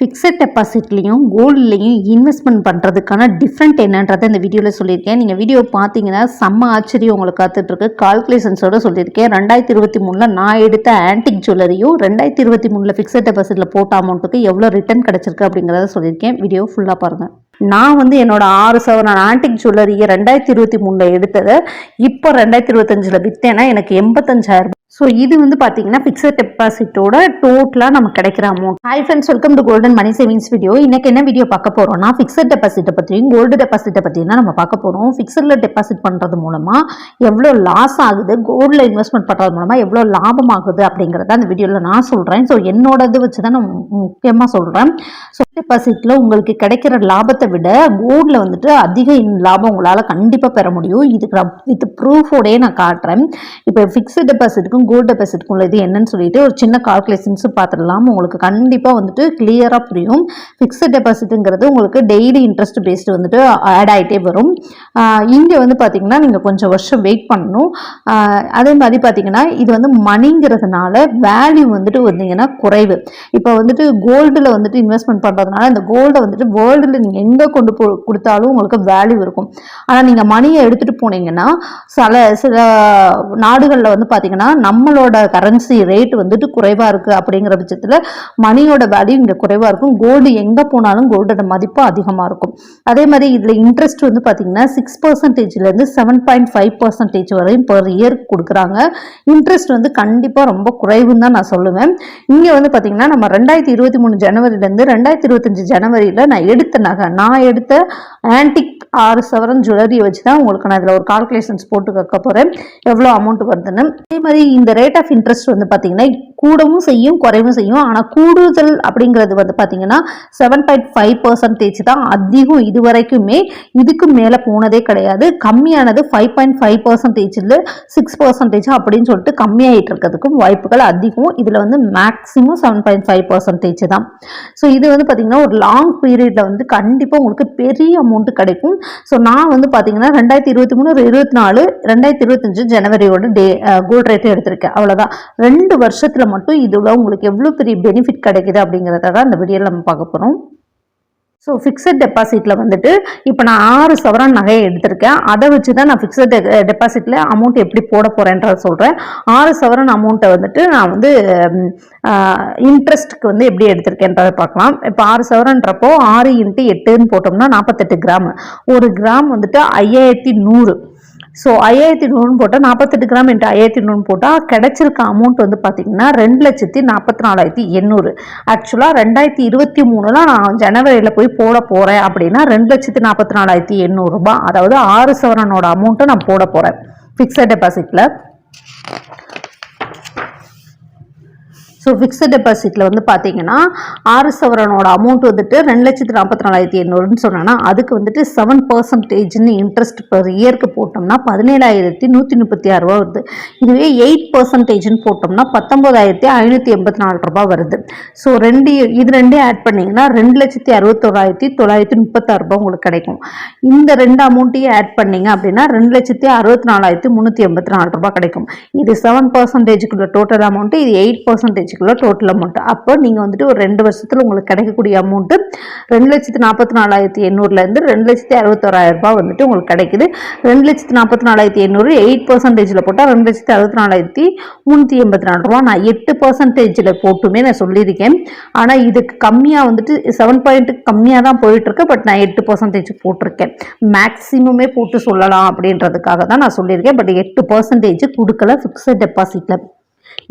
Fixed டெபாசிட்லேயும் கோல்ட்லேயும் investment பண்ணுறதுக்கான டிஃப்ரெண்ட் என்னன்றதை இந்த வீடியோவில் சொல்லியிருக்கேன். நீங்கள் வீடியோ பார்த்தீங்கன்னா செம்ம ஆச்சரியம் உங்களுக்கு காத்துட்ருக்கு. கால்குலேஷன்ஸோட சொல்லியிருக்கேன். ரெண்டாயிரத்தி இருபத்தி மூணில் நான் எடுத்த ஆன்டிக் ஜுவல்லரியும் ரெண்டாயிரத்தி இருபத்தி மூணில் ஃபிக்ஸட் டெபாசிட்டில் போட்ட அமௌண்ட்டுக்கு எவ்வளோ ரிட்டர்ன் கிடச்சிருக்கு அப்படிங்கிறத சொல்லியிருக்கேன். வீடியோ ஃபுல்லாக பாருங்கள் நான் வந்து என்னோட ஆறு சவரன் ஆன்டிக் ஜுவல்லரியை ரெண்டாயிரத்தி இருபத்தி மூணில் எடுத்ததை இப்போ ரெண்டாயிரத்தி இருபத்தஞ்சில் விற்றேன்னா எனக்கு எண்பத்தஞ்சாயிரம் ஸோ இது வந்து பார்த்தீங்கன்னா ஃபிக்ஸட் டெபாசிட்டோட டோட்டலாக நமக்கு கிடைக்கிற amount hi friends welcome to golden money savings video இன்னைக்கு என்ன வீடியோ பார்க்க போகிறோம்னா ஃபிக்ஸட் டெபாசிட்டை பற்றியும் கோல்டு டெபாசிட்டை பற்றியும் தான் நம்ம பார்க்க போகிறோம் ஃபிக்ஸடில் டெபாசிட் பண்ணுறது மூலமாக எவ்வளோ லாஸ் ஆகுது கோல்டில் இன்வெஸ்ட்மெண்ட் பண்ணுறது மூலமாக எவ்வளோ லாபம் ஆகுது அப்படிங்கிறத அந்த வீடியோவில் நான் சொல்கிறேன் ஸோ என்னோடது வச்சு தான் நான் முக்கியமாக சொல்கிறேன் ஸோ டெபாசிட்டில் உங்களுக்கு கிடைக்கிற லாபத்தை விட கோல்டில் வந்துட்டு அதிக லாபம் உங்களால் கண்டிப்பாக பெற முடியும். இதுக்கு வித் ப்ரூஃபோடயே நான் காட்டுறேன். இப்போ ஃபிக்ஸட் டெபாசிட்டுக்கும் கோல்டு டெபாசிட்டுக்கும் இது என்னன்னு சொல்லிட்டு ஒரு சின்ன கால்குலேஷன்ஸ் பார்த்துடலாம். உங்களுக்கு கண்டிப்பாக வந்துட்டு கிளியராக புரியும். ஃபிக்ஸட் டெபாசிட்டுங்கிறது உங்களுக்கு டெய்லி இன்ட்ரெஸ்ட் பேஸ்டு வந்துட்டு ஆட் ஆகிட்டே வரும். இங்கே வந்து பார்த்தீங்கன்னா நீங்கள் கொஞ்சம் வருஷம் வெயிட் பண்ணணும். அதே மாதிரி பார்த்தீங்கன்னா இது வந்து மணிங்கிறதுனால வேல்யூ வந்துட்டு வந்தீங்கன்னா குறைவு. இப்போ வந்துட்டு கோல்டில் வந்துட்டு இன்வெஸ்ட்மெண்ட் பண்ணுறதுனால இந்த கோல்டை வந்துட்டு வேர்ல்டில் நீங்கள் எங்கே கொண்டு போ கொடுத்தாலும் உங்களுக்கு வேல்யூ இருக்கும். ஆனால் நீங்கள் மணியை எடுத்துகிட்டு போனீங்கன்னா சில சில நாடுகளில் வந்து பார்த்தீங்கன்னா நம்மளோட கரன்சி ரேட் வந்துட்டு குறைவாக இருக்குது அப்படிங்கிற பட்சத்தில் மணியோட வேல்யூ இங்கே குறைவாக இருக்கும். கோல்டு எங்கே போனாலும் கோல்டோட மதிப்பு அதிகமாக இருக்கும். அதே மாதிரி இதில் இன்ட்ரெஸ்ட் வந்து பார்த்தீங்கன்னா சிக்ஸ் பர்சன்டேஜ்லேருந்து செவன் பாயிண்ட் ஃபைவ் பர்சன்டேஜ் வரையும் பர் இயர் கொடுக்குறாங்க. இன்ட்ரெஸ்ட் வந்து கண்டிப்பாக ரொம்ப குறைவுன்னு தான் நான் சொல்லுவேன். இங்கே வந்து பார்த்தீங்கன்னா நம்ம ரெண்டாயிரத்தி இருபத்தி மூணு ஜனவரிலேருந்து ரெண்டாயிரத்தி இருபத்தஞ்சு ஜனவரியில் நான் எடுத்த நகை நான் எடுத்த ஆன்டிக் ஆறு சவரன் ஜுவல்லரியை வச்சு தான் உங்களுக்கு நான் இதில் ஒரு கால்குலேஷன்ஸ் போட்டு கேட்க போகிறேன் எவ்வளோ அமௌண்ட் வருதுன்னு. அதே மாதிரி இந்த ரேட் ஆஃப் இன்ட்ரெஸ்ட் வந்து பார்த்தீங்கன்னா கூடவும் செய்யும் குறைவும் செய்யும். ஆனால் கூடுதல் அப்படிங்கிறது வந்து பார்த்தீங்கன்னா செவன் பாயிண்ட் ஃபைவ் பர்சன்டேஜ் தான் அதிகம் இது வரைக்குமே. இதுக்கு மேலே போனதே கிடையாது. கம்மியானது ஃபைவ் பாயிண்ட் ஃபைவ் பர்சன்டேஜில் சிக்ஸ் பர்சன்டேஜ் அப்படின்னு சொல்லிட்டு கம்மியாயிட்டு இருக்கிறதுக்கும் வாய்ப்புகள் அதிகம். இதில் வந்து maximum seven point five percentage தான். ஸோ இது வந்து பார்த்தீங்கன்னா ஒரு லாங் பீரியடில் வந்து கண்டிப்பாக உங்களுக்கு பெரிய அமௌண்ட் கிடைக்கும். ஸோ நான் வந்து பார்த்தீங்கன்னா ரெண்டாயிரத்தி இருபத்தி மூணு இருபத்தி நாலு ரெண்டாயிரத்தி இருபத்தஞ்சு ஜனவரியோட டே கோல்ட் ரேட்டு எடுத்திருக்கேன் அவ்வளோதான் ரெண்டு வருஷத்தில் மட்டும் இதில் உங்களுக்கு எவ்வளோ பெரிய பெனிஃபிட் கிடைக்குது அப்படிங்கிறத தான் இந்த வீடியோவில் நம்ம பார்க்க போகிறோம் ஸோ ஃபிக்ஸட் டெபாசிட்டில் வந்துட்டு இப்போ நான் ஆறு சவரன் நகையை எடுத்திருக்கேன். அதை வச்சு தான் நான் ஃபிக்ஸட் டெபாசிட்டில் அமௌண்ட் எப்படி போட போகிறேன்றத சொல்கிறேன் ஆறு சவரன் அமௌண்ட்டை வந்துட்டு நான் வந்து இன்ட்ரெஸ்ட்டுக்கு வந்து எப்படி எடுத்திருக்கேன்றதை பார்க்கலாம். இப்போ ஆறு சவரன்றப்போ ஆறு இன்ட்டு எட்டுன்னு போட்டோம்னா நாற்பத்தெட்டு கிராம். ஒரு கிராம் வந்துட்டு ஐயாயிரத்தி நூறு. ஸோ ஐயாயிரத்தி நூறுன்னு போட்டால் நாற்பத்தெட்டு கிராம் இன்ட்டு ஐயாயிரத்தி நூறு போட்டால் கிடைச்சிருக்க அமௌண்ட் வந்து பார்த்தீங்கன்னா ரெண்டு லட்சத்தி நாற்பத்தி நாலாயிரத்தி எண்ணூறு ஆக்சுவலாக ரெண்டாயிரத்தி இருபத்தி மூணில் நான் ஜனவரியில் போய் போட போகிறேன் அப்படின்னா ரெண்டு லட்சத்தி நாற்பத்தி நாலாயிரத்தி எண்ணூறுரூபா அதாவது ஆறு சவரனோட அமௌண்ட்டை நான் போட போகிறேன் ஃபிக்ஸட் டெபாசிட்டில் ஸோ ஃபிக்ஸட் டெபாசிட்டில் வந்து பார்த்தீங்கன்னா ஆறு சவரனோட அமௌண்ட் வந்துட்டு ரெண்டு லட்சத்து நாற்பத்தி நாலாயிரத்தி எண்ணூறுன்னு சொன்னேன்னா அதுக்கு வந்துட்டு செவன் பர்சன்டேஜ்னு இன்ட்ரெஸ்ட் பெர் இயருக்கு போட்டோம்னா பதினேழாயிரத்தி நூற்றி முப்பத்தி ஆறு ரூபா வருது. இதுவே எயிட் பர்சன்டேஜ்னு போட்டோம்னா பத்தொம்போதாயிரத்தி ஐநூற்றி எண்பத்தி நாலு ரூபா வருது. ஸோ ரெண்டு இது ரெண்டே ஆட் பண்ணிங்கன்னா ரெண்டு லட்சத்தி அறுபத்தோராயிரத்தி தொள்ளாயிரத்தி முப்பத்தாறு ரூபா உங்களுக்கு கிடைக்கும். இந்த ரெண்டு அமௌண்ட்டையும் ஆட் பண்ணிங்க அப்படின்னா ரெண்டு லட்சத்தி அறுபத்தி நாலாயிரத்தி முந்நூற்றி எண்பத்தி நாலு ரூபா கிடைக்கும். இது செவன் பர்சன்டேஜுக்குள்ள டோட்டல் அமௌண்ட்டு இது எயிட் பர்சன்டேஜ் வச்சுக்கலாம் டோட்டல் அமௌண்ட் அப்போ நீங்கள் வந்துட்டு ஒரு ரெண்டு வருஷத்தில் உங்களுக்கு கிடைக்கக்கூடிய அமௌண்ட்டு ரெண்டு லட்சத்து நாற்பத்தி நாலாயிரத்தி எண்ணூறுலேருந்து ரெண்டு லட்சத்தி அறுபத்தோராயிரரூபா ரூபாய் வந்துட்டு உங்களுக்கு கிடைக்குது. ரெண்டு லட்சத்து நாற்பத்தி நாலாயிரத்தி எண்ணூறு எயிட் பர்சன்டேஜில் போட்டால் ரெண்டு லட்சத்தி அறுபத்தி நாலாயிரத்தி முந்நூற்றி எண்பத்தி நாலு ரூபா நான் எட்டு பர்சன்டேஜில் போட்டுமே நான் சொல்லியிருக்கேன். ஆனால் இதுக்கு கம்மியாக வந்துட்டு செவன் பாயிண்ட்டுக்கு கம்மியாக தான் போயிட்டுருக்கு. பட் நான் எட்டு பர்சன்டேஜ் போட்டிருக்கேன். மேக்ஸிமமே போட்டு சொல்லலாம் அப்படின்றதுக்காக தான் நான் சொல்லியிருக்கேன். பட் எட்டு பர்சன்டேஜ் கொடுக்கல. ஃபிக்ஸட் டெபாசிட்டில்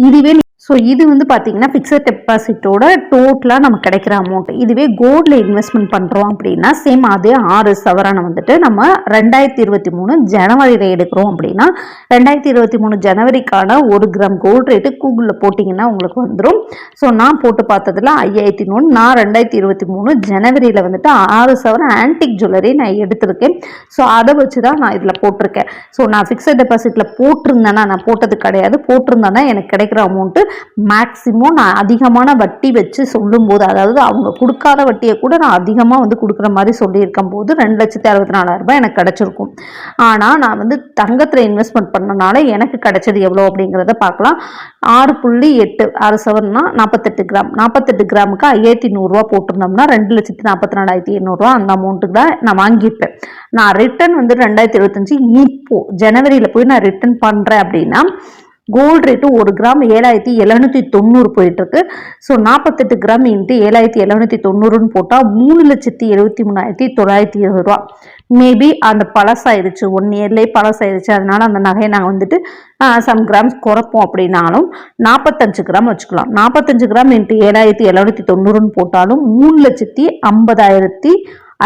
இதுவே ஸோ இது வந்து பார்த்தீங்கன்னா ஃபிக்ஸட் டெபாசிட்டோட டோட்டலாக நமக்கு கிடைக்கிற அமௌண்ட் இதுவே கோல்டில் இன்வெஸ்ட்மெண்ட் பண்ணுறோம் அப்படின்னா சேம் அதே ஆறு சவரனை வந்துட்டு நம்ம ரெண்டாயிரத்தி இருபத்தி மூணு ஜனவரியில் எடுக்கிறோம் அப்படின்னா ரெண்டாயிரத்தி இருபத்தி மூணு ஜனவரிக்கான ஒரு கிராம் கோல்டு ரேட்டு கூகுளில் போட்டிங்கன்னா உங்களுக்கு வந்துடும் ஸோ நான் போட்டு பார்த்ததில் ஐயாயிரத்தி நூறு நான் ரெண்டாயிரத்தி இருபத்தி மூணு ஜனவரியில் வந்துட்டு ஆறு சவரன் ஆன்டிக் ஜுவல்லரி நான் எடுத்திருக்கேன். ஸோ அதை வச்சு தான் நான் இதில் போட்டிருக்கேன். ஸோ நான் ஃபிக்ஸட் டெபாசிட்டில் போட்டிருந்தேன்னா நான் போட்டது கிடையாது. போட்டிருந்தேன்னா எனக்கு கிடைக்கிற அமௌண்ட்டு மேக்ஸிமம் நான் அதிகமான வட்டி வச்சு சொல்லும்போது அதாவது அவங்க கொடுக்காத வட்டியை கூட நான் அதிகமாக வந்து கொடுக்குற மாதிரி சொல்லியிருக்கும் போது ரெண்டு லட்சத்தி அறுபத்தி நாலாயிரரூபா எனக்கு கிடச்சிருக்கும். ஆனால் நான் வந்து தங்கத்தில் இன்வெஸ்ட்மெண்ட் பண்ணனால எனக்கு கிடைச்சது எவ்வளோ அப்படிங்கிறத பார்க்கலாம். ஆறு புள்ளி எட்டு ஆறு சவரம்னா நாற்பத்தெட்டு கிராம். நாற்பத்தெட்டு கிராமுக்கு ஐயாயிரத்தி நூறுரூவா போட்டிருந்தோம்னா ரெண்டு லட்சத்தி நாற்பத்தி நாலாயிரத்தி எண்ணூறுரூவா அந்த அமௌண்ட்டுக்கு தான் நான் வாங்கியிருப்பேன். நான் ரிட்டர்ன் வந்து ரெண்டாயிரத்தி இருபத்தஞ்சி இப்போ ஜனவரியில் போய் நான் ரிட்டர்ன் பண்ணுறேன் அப்படின்னா கோல்டு ரேட்டு ஒரு கிராம் ஏழாயிரத்தி எழுநூற்றி தொண்ணூறு போயிட்டுருக்கு. ஸோ நாற்பத்தெட்டு கிராம் இன்ட்டு ஏழாயிரத்தி எழுநூற்றி தொண்ணூறுன்னு போட்டால் மூணு லட்சத்தி எழுபத்தி மூணாயிரத்தி தொள்ளாயிரத்தி இருபது ரூபா. மேபி அந்த பழசாயிருச்சு ஒன் இயர்லேயே பழசாயிருச்சு. அதனால அந்த நகையை நாங்கள் வந்துட்டு சம் கிராம்ஸ் குறைப்போம் அப்படின்னாலும் நாற்பத்தஞ்சு கிராம் வச்சுக்கலாம். நாற்பத்தஞ்சு கிராம் இன்ட்டு ஏழாயிரத்தி எழுநூற்றி தொண்ணூறுன்னு போட்டாலும் மூணு லட்சத்தி ஐம்பதாயிரத்தி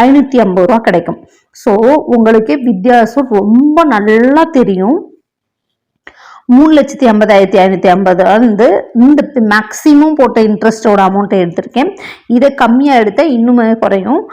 ஐநூற்றி ஐம்பது ரூபா கிடைக்கும். ஸோ உங்களுக்கே வித்தியாசம் ரொம்ப நல்லா தெரியும். மூணு லட்சத்தி ஐம்பதாயிரத்தி ஐநூற்றி ஐம்பது வந்து இந்த மேக்ஸிமம் போட்ட இன்ட்ரெஸ்ட்டோட அமௌண்ட்டை எடுத்திருக்கேன். இதை கம்மியாக எடுத்தால் இன்னுமே குறையும்.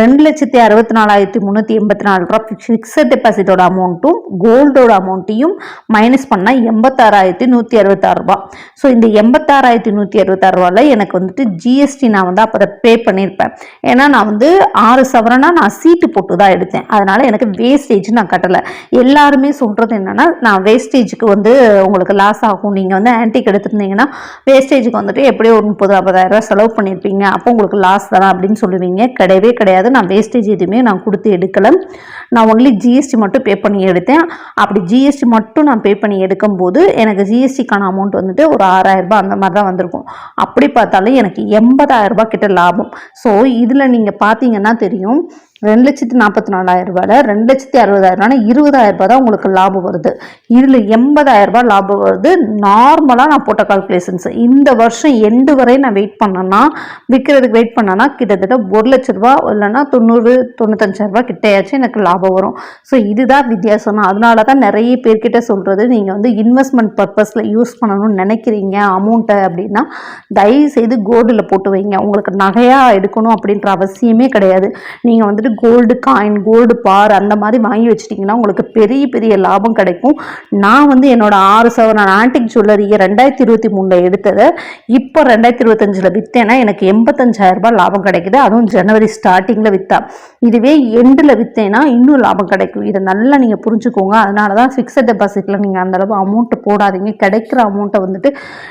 ரெண்டு லட்சத்தி அறுபத்தி நாலாயிரத்தி முந்நூற்றி எண்பத்தி நாலு ரூபா ஃபிக்ஸட் டெபாசிட்டோட அமௌண்ட்டும் கோல்டோட அமௌண்ட்டையும் மைனஸ் பண்ணால் எண்பத்தாறாயிரத்தி நூற்றி அறுபத்தாறு ரூபா. ஸோ இந்த எண்பத்தாறாயிரத்தி நூற்றி அறுபத்தாறு ரூபாயில் எனக்கு வந்துட்டு ஜிஎஸ்டி நான் வந்து அப்போ பே பண்ணியிருப்பேன் ஏன்னா நான் வந்து ஆறு சவரனாக நான் சீட்டு போட்டு தான் எடுத்தேன். அதனால் எனக்கு வேஸ்டேஜ் நான் கட்டலை. எல்லாருமே சொல்கிறது என்னென்னா நான் வேஸ்டேஜுக்கு வந்து உங்களுக்கு லாஸ் ஆகும். நீங்கள் வந்து ஆன்டிக் எடுத்துருந்தீங்கன்னா வேஸ்டேஜுக்கு வந்துட்டு எப்படியோ ஒரு முப்பது ஐம்பதாயிரரூவா செலவு பண்ணியிருப்பீங்க அப்போ உங்களுக்கு லாஸ் தானே அப்படின்னு சொல்லுவீங்க. கிடையவே கிடையாது. கிடையாது நான் வேஸ்டேஜ் எதுவுமே நான் கொடுத்து எடுக்கலை. நான் ஒன்லி ஜிஎஸ்டி மட்டும் பே பண்ணி எடுத்தேன். அப்படி ஜிஎஸ்டி மட்டும் நான் பே பண்ணி எடுக்கும்போது எனக்கு ஜிஎஸ்டிக்கான அமௌண்ட் வந்துட்டு ஒரு ஆறாயிரரூபா அந்த மாதிரி தான் வந்திருக்கும். அப்படி பார்த்தாலும் எனக்கு எண்பதாயிரரூபா கிட்ட லாபம். ஸோ இதில் நீங்கள் பார்த்தீங்கன்னா தெரியும் ரெண்டு லட்சத்தி நாற்பத்தி நாலாயிரம் ரூபாயில் ரெண்டு லட்சத்தி அறுபதாயிரம்னா இருபதாயிரம் ரூபாய் தான் உங்களுக்கு லாபம் வருது. இதில் எண்பதாயிரம் ரூபாய் லாபம் வருது. நார்மலாக நான் போட்ட கால்குலேஷன்ஸ் இந்த வருஷம் எண்டு வரை நான் வெயிட் பண்ணேன்னா விற்கிறதுக்கு வெயிட் பண்ணேன்னா கிட்டத்தட்ட ஒரு லட்ச ரூபா இல்லைன்னா தொண்ணூறு தொண்ணூத்தஞ்சாயிரம் ரூபாய் கிட்டையாச்சும் எனக்கு லாபம் வரும். ஸோ இதுதான் வித்தியாசம். அதனால தான் நிறைய பேர்கிட்ட சொல்கிறது நீங்கள் வந்து இன்வெஸ்ட்மெண்ட் பர்பஸில் யூஸ் பண்ணணும்னு நினைக்கிறீங்க அமௌண்ட்டை அப்படின்னா தயவு செய்து கோல்டில் போட்டு வைங்க. உங்களுக்கு நகையாக எடுக்கணும் அப்படின்ற அவசியமே கிடையாது. நீங்கள் வந்துட்டு கோல்டு காயின் கோல்டு பார் அந்த மாதிரி வாங்கி வச்சிட்டிங்கன்னா உங்களுக்கு பெரிய பெரிய லாபம் கிடைக்கும். நான் வந்து என்னோட ஆறு சவரன் ஆன்டிக் ஜுவல்லரியை ரெண்டாயிரத்தி இருபத்தி மூணில் எடுத்ததை இப்போ ரெண்டாயிரத்தி இருபத்தஞ்சில் விற்றேன்னா எனக்கு எண்பத்தஞ்சாயிரம் ரூபாய் லாபம் கிடைக்குது. அதுவும் ஜனவரி ஸ்டார்டிங்கில் விற்றா இதுவே எண்டில் விற்றேன்னா இன்னும் லாபம் கிடைக்கும். இதை நல்லா நீங்கள் புரிஞ்சுக்கோங்க. அதனால தான் ஃபிக்ஸட் டெபாசிட்டில் நீங்கள் அந்தளவு அமௌண்ட்டு போடாதீங்க. கிடைக்கிற அமௌண்ட்டை வந்துட்டு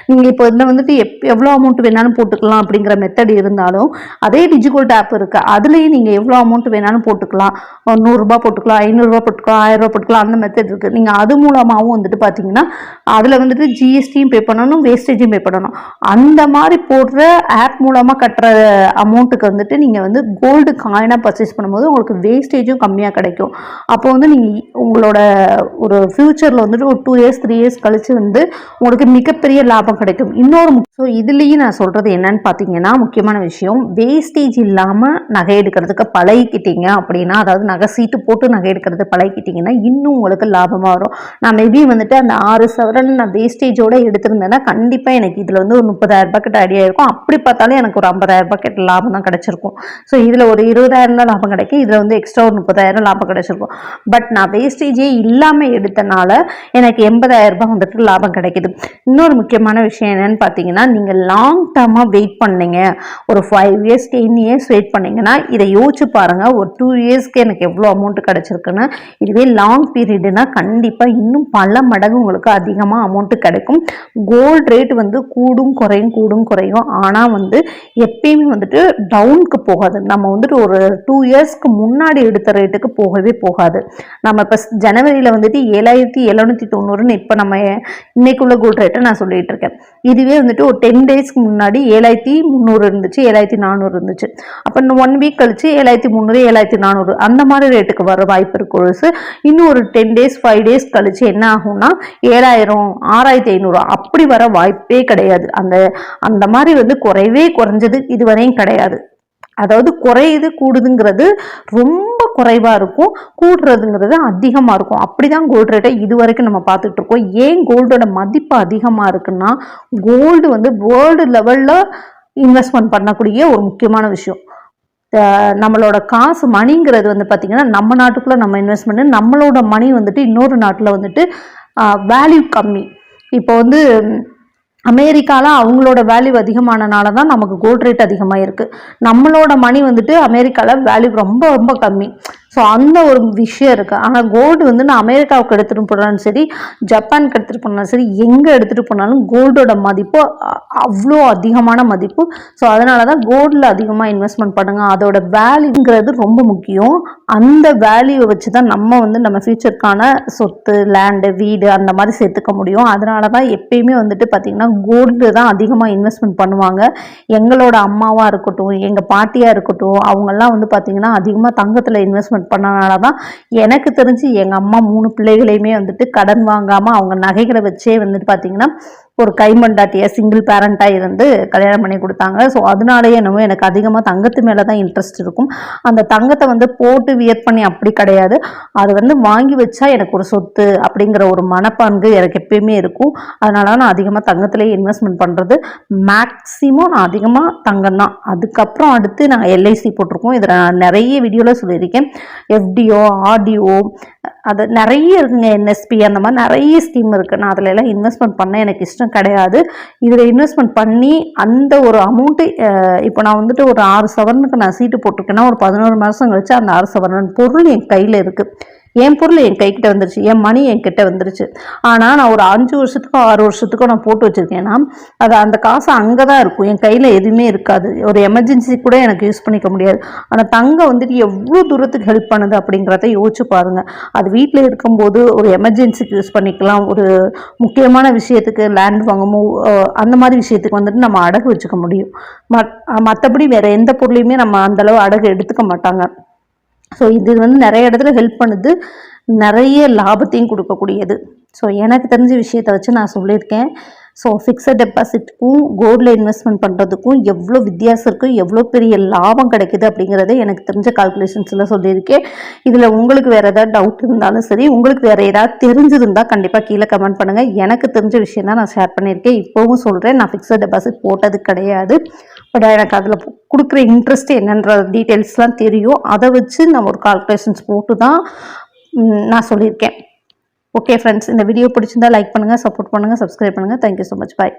நீங்கள் இப்போ இதில் வந்துட்டு எப் எவ்வளோ அமௌண்ட் வேணாலும் போட்டுக்கலாம் அப்படிங்கிற மெத்தட் இருந்தாலும் அதே டிஜிகோல்ட் ஆப் இருக்குது அதுலேயும் நீங்கள் எவ்வளோ அமௌண்ட் வேணாலும் போட்டுக்கலாம். நூறுரூபா போட்டுக்கலாம் ஐநூறுரூவா போட்டுக்கலாம் ஆயிரரூபா போட்டுக்கலாம் அந்த மெத்தட் இருக்குது நீங்கள் அது மூலமாகவும் வந்துட்டு பார்த்தீங்கன்னா அதில் வந்துட்டு ஜிஎஸ்டியும் பே பண்ணணும் வேஸ்டேஜும் பே பண்ணணும். அந்த மாதிரி போடுற ஆப் மூலமாக கட்டுற அமௌண்ட்டுக்கு வந்துட்டு நீங்கள் வந்து கோல்டு காயினாக பர்ச்சேஸ் பண்ணும்போது உங்களுக்கு வேஸ்டேஜும் கம்மியாக கிடைக்கும். அப்போ வந்து நீங்கள் உங்களோட ஒரு ஃப்யூச்சரில் வந்துட்டு ஒரு டூ இயர்ஸ் த்ரீ இயர்ஸ் கழித்து வந்து உங்களுக்கு மிகப்பெரிய லாபம் கிடைக்கும். இன்னொரு ஸோ இதுலேயும் நான் சொல்கிறது என்னன்னு பார்த்தீங்கன்னா முக்கியமான விஷயம் வேஸ்டேஜ் இல்லாமல் நகை எடுக்கிறதுக்கு பழகிக்கிட்டீங்க அப்படின்னா அதாவது நகை சீட்டு போட்டு நகை எடுக்கிறது பழகிக்கிட்டிங்கன்னா இன்னும் உங்களுக்கு லாபமாக வரும். நான் மேபி வந்துட்டு அந்த ஆறு சவரன் நான் வேஸ்டேஜோடு எடுத்திருந்தேன்னா கண்டிப்பாக எனக்கு இதில் வந்து ஒரு முப்பதாயிரம் கிட்ட ஐடியா இருக்கும். அப்படி பார்த்தாலும் எனக்கு ஒரு ஐம்பதாயிரம் ரூபாய் கிட்ட லாபம் தான் கிடச்சிருக்கும். ஸோ இதில் ஒரு இருபதாயிரம் தான் லாபம் கிடைக்கும். இதில் வந்து எக்ஸ்ட்ரா ஒரு முப்பதாயிரம் லாபம் கிடச்சிருக்கும். பட் நான் வேஸ்டேஜே இல்லாமல் எடுத்தனால எனக்கு எண்பதாயிரம் ரூபாய் வந்துட்டு லாபம் கிடைக்குது. இன்னொரு முக்கியமான விஷயம் என்னன்னு பார்த்தீங்கன்னா நீங்கள் லாங் டேர்மாக வெயிட் பண்ணீங்க. ஒரு five years ten years wait பண்ணீங்கன்னா இதை யோசிச்சு பாருங்கள் ஒரு டூ இயர்ஸ்க்கு எனக்கு எவ்வளோ அமௌண்ட் கிடச்சிருக்குன்னு இதுவே லாங் பீரியடுனா கண்டிப்பாக இன்னும் பல மடங்கு உங்களுக்கு அதிகமாக அமௌண்ட்டு கிடைக்கும். கோல்டு ரேட் வந்து கூடும் குறையும் கூடும் குறையும். ஆனால் வந்து எப்பயுமே வந்துட்டு டவுனுக்கு போகாது. நம்ம வந்துட்டு ஒரு டூ இயர்ஸ்க்கு முன்னாடி எடுத்த ரேட்டுக்கு போகவே போகாது. நம்ம இப்போ ஜனவரியில் வந்துட்டு ஏழாயிரத்தி எழுநூற்றி தொண்ணூறுன்னு இப்போ நம்ம இன்னைக்குள்ள கோல்டு ரேட்டை நான் சொல்லிகிட்டு இருக்கேன். இதுவே வந்துட்டு ஒரு டென் டேஸ்க்கு முன்னாடி ஏழாயிரத்தி முந்நூறு இருந்துச்சு ஏழாயிரத்தி நானூறு இருந்துச்சு. அப்போ இன்னும் ஒன் வீக் கழிச்சு ஏழாயிரத்தி முந்நூறு ஏழாயிரத்தி நானூறு அந்த மாதிரி ரேட்டுக்கு வர வாய்ப்பு இருக்கு கொழுசு இன்னும் ஒரு டென் டேஸ் ஃபைவ் டேஸ் கழிச்சு என்ன ஆகும்னா ஏழாயிரம் ஆறாயிரத்தி ஐநூறு அப்படி வர வாய்ப்பே கிடையாது. அந்த அந்த மாதிரி வந்து குறைவே குறைஞ்சது இதுவரையும் கிடையாது. அதாவது குறையுது கூடுதுங்கிறது ரொம்ப குறைவாக இருக்கும். கூடுறதுங்கிறது அதிகமாக இருக்கும். அப்படி தான் கோல்டு ரேட்டை இது வரைக்கும் நம்ம பார்த்துட்டு இருக்கோம் ஏன் கோல்டோட மதிப்பு அதிகமாக இருக்குன்னா கோல்டு வந்து வேர்ல்டு லெவலில் இன்வெஸ்ட்மெண்ட் பண்ணக்கூடிய ஒரு முக்கியமான விஷயம். நம்மளோட காசு மணிங்கிறது வந்து பார்த்திங்கன்னா நம்ம நாட்டுக்குள்ளே நம்ம இன்வெஸ்ட் பண்ணி நம்மளோட மணி வந்துட்டு இன்னொரு நாட்டில் வந்துட்டு வேல்யூ கம்மி. இப்போ வந்து அமெரிக்காவில் அவங்களோட வேல்யூ அதிகமானனால தான் நமக்கு கோல்ட் ரேட் அதிகமாக இருக்குது நம்மளோட மணி வந்துட்டு அமெரிக்காவில் வேல்யூ ரொம்ப ரொம்ப கம்மி. ஸோ அந்த ஒரு விஷயம் இருக்குது ஆனால் கோல்டு வந்து நான் அமெரிக்காவுக்கு எடுத்துகிட்டு போனாலும் சரி ஜப்பானுக்கு எடுத்துகிட்டு போனாலும் சரி எங்கே எடுத்துகிட்டு போனாலும் கோல்டோட மதிப்பு அவ்வளோ அதிகமான மதிப்பு. ஸோ அதனால தான் கோல்டில் அதிகமாக இன்வெஸ்ட்மெண்ட் பண்ணுங்கள் அதோட வேல்யூங்கிறது ரொம்ப முக்கியம். அந்த வேல்யூவை வச்சு தான் நம்ம வந்து நம்ம ஃப்யூச்சருக்கான சொத்து லேண்டு வீடு அந்த மாதிரி சேர்த்துக்க முடியும். அதனால தான் எப்பயுமே வந்துட்டு பார்த்திங்கன்னா கோல்டு தான் அதிகமாக இன்வெஸ்ட்மெண்ட் பண்ணுவாங்க. எங்களோட அம்மாவாக இருக்கட்டும் எங்கள் பாட்டியாக இருக்கட்டும் அவங்கெல்லாம் வந்து பார்த்திங்கன்னா அதிகமாக தங்கத்தில் இன்வெஸ்ட்மெண்ட் பண்ணனால தான் எனக்கு தெரிஞ்சு எங்கள் அம்மா மூணு பிள்ளைகளையுமே வந்துட்டு கடன் வாங்காமல் அவங்க நகைகளை வச்சே வந்துட்டு பார்த்திங்கன்னா ஒரு கைமண்டாட்டியாக சிங்கிள் பேரண்ட்டாக இருந்து கல்யாணம் பண்ணி கொடுத்தாங்க. ஸோ அதனாலேயே என்னமோ எனக்கு அதிகமாக தங்கத்து மேலே தான் இன்ட்ரெஸ்ட் இருக்கும். அந்த தங்கத்தை வந்து போட்டு வியர் பண்ணி அப்படி கிடையாது. அது வந்து வாங்கி வச்சா எனக்கு ஒரு சொத்து அப்படிங்கிற ஒரு மனப்பான்கு எனக்கு எப்பயுமே இருக்கும். அதனால நான் அதிகமாக தங்கத்திலே இன்வெஸ்ட்மெண்ட் பண்ணுறது மேக்ஸிமம் நான் அதிகமாக தங்கம் தான். அதுக்கப்புறம் அடுத்து நாங்கள் எல்ஐசி போட்டிருக்கோம். இதில் நான் நிறைய வீடியோவில் சொல்லியிருக்கேன். எஃப்டிஓ ஆர்டிஓ அது நிறைய இருக்குங்க என்எஸ்பி அந்த மாதிரி நிறைய ஸ்கீம் இருக்குது நான் அதில் எல்லாம் இன்வெஸ்ட்மெண்ட் பண்ண எனக்கு இஷ்டம் கிடையாது. இதில் இன்வெஸ்ட்மெண்ட் பண்ணி அந்த ஒரு அமௌண்ட்டு இப்போ நான் வந்துட்டு ஒரு ஆறு சவரனுக்கு நான் சீட்டு போட்டிருக்கேன்னா ஒரு பதினோரு மாதம் கழிச்சு அந்த ஆறு சவரன் பொருள் என் கையில் இருக்குது என் பொருள் என் கைக்கிட்ட வந்துருச்சு என் மணி என் கிட்ட வந்துருச்சு. ஆனால் நான் ஒரு அஞ்சு வருஷத்துக்கோ ஆறு வருஷத்துக்கோ நான் போட்டு வச்சுருக்கேன்னா அது அந்த காசு அங்கே தான் இருக்கும். என் கையில் எதுவுமே இருக்காது. ஒரு எமர்ஜென்சி கூட எனக்கு யூஸ் பண்ணிக்க முடியாது. ஆனால் தங்கம் வந்துட்டு எவ்வளோ தூரத்துக்கு ஹெல்ப் பண்ணுது அப்படிங்கிறத யோசிச்சு பாருங்கள் அது வீட்டில் இருக்கும்போது ஒரு எமர்ஜென்சிக்கு யூஸ் பண்ணிக்கலாம். ஒரு முக்கியமான விஷயத்துக்கு லேண்ட் வாங்கமோ அந்த மாதிரி விஷயத்துக்கு வந்துட்டு நம்ம அடகு வச்சுக்க முடியும். மத் மற்றபடி வேறு எந்த பொருளையுமே நம்ம அந்தளவு அடகு எடுத்துக்க மாட்டாங்க. ஸோ இது வந்து நிறைய இடத்துல ஹெல்ப் பண்ணுது. நிறைய லாபத்தையும் கொடுக்கக்கூடியது. ஸோ எனக்கு தெரிஞ்ச விஷயத்தை வச்சு நான் சொல்லியிருக்கேன். ஸோ ஃபிக்ஸட் டெபாசிட்டுக்கும் கோல்டில் இன்வெஸ்ட்மெண்ட் பண்ணுறதுக்கும் எவ்வளோ வித்தியாசம் இருக்குது எவ்வளோ பெரிய லாபம் கிடைக்குது அப்படிங்கிறத எனக்கு தெரிஞ்ச கால்குலேஷன்ஸில் சொல்லியிருக்கேன். இதில் உங்களுக்கு வேறு ஏதாவது டவுட் இருந்தாலும் சரி உங்களுக்கு வேறு ஏதாவது தெரிஞ்சிருந்தால் கண்டிப்பாக கீழே கமெண்ட் பண்ணுங்கள் எனக்கு தெரிஞ்ச விஷயம் தான் நான் ஷேர் பண்ணியிருக்கேன். இப்போவும் சொல்கிறேன் நான் ஃபிக்ஸட் டெபாசிட் போட்டது கிடையாது. பட் எனக்கு அதில் கொடுக்குற இன்ட்ரெஸ்ட் என்னன்ற டீட்டெயில்ஸ்லாம் தெரியும். அதை வச்சு நான் ஒரு கால்குலேஷன்ஸ் போட்டு தான் நான் சொல்லியிருக்கேன். ஓகே ஃப்ரெண்ட்ஸ் இந்த வீடியோ பிடிச்சிருந்தா லைக் பண்ணுங்கள் சப்போர்ட் பண்ணுங்கள் சப்ஸ்கிரைப் பண்ணுங்கள் thank you so much bye